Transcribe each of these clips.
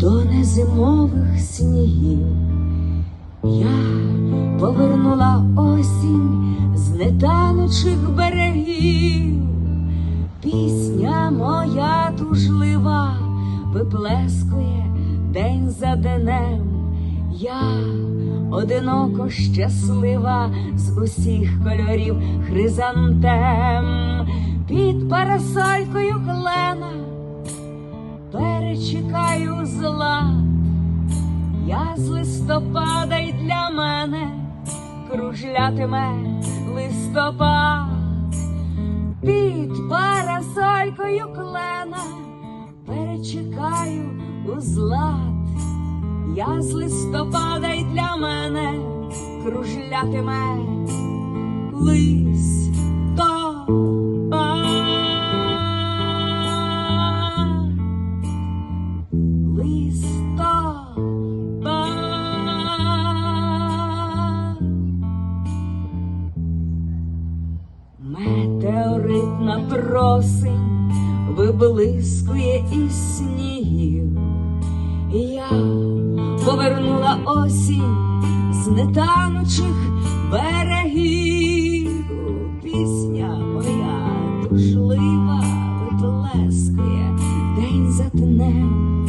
до незимових снігів. Я повернула осінь з нетанучих берегів. Пісня моя тужлива виплескує день за денем. Я одиноко щаслива з усіх кольорів хризантем, під парасолькою клена перечекаю зла. Я з листопада й для мене кружлятиме листопад під парасолькою клена перечекаю у злат. Я з листопада й для мене кружлятиме листопад. Просень виблискує із снігів. Я повернула осінь з нетанучих берегів. Пісня моя тужлива виплескує день за днем.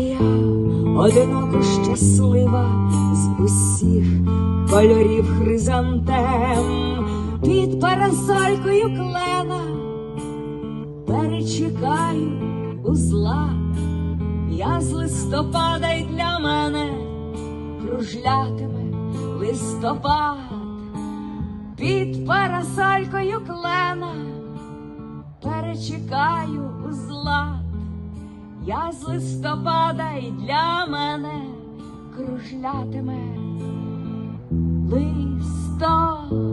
Я одиноко щаслива з усіх кольорів хризантем під парасолькою клена перечекаю у зла. Я з листопада й для мене кружлятиме листопад під парасолькою клена перечекаю у злат. Я з листопада й для мене кружлятиме листопад.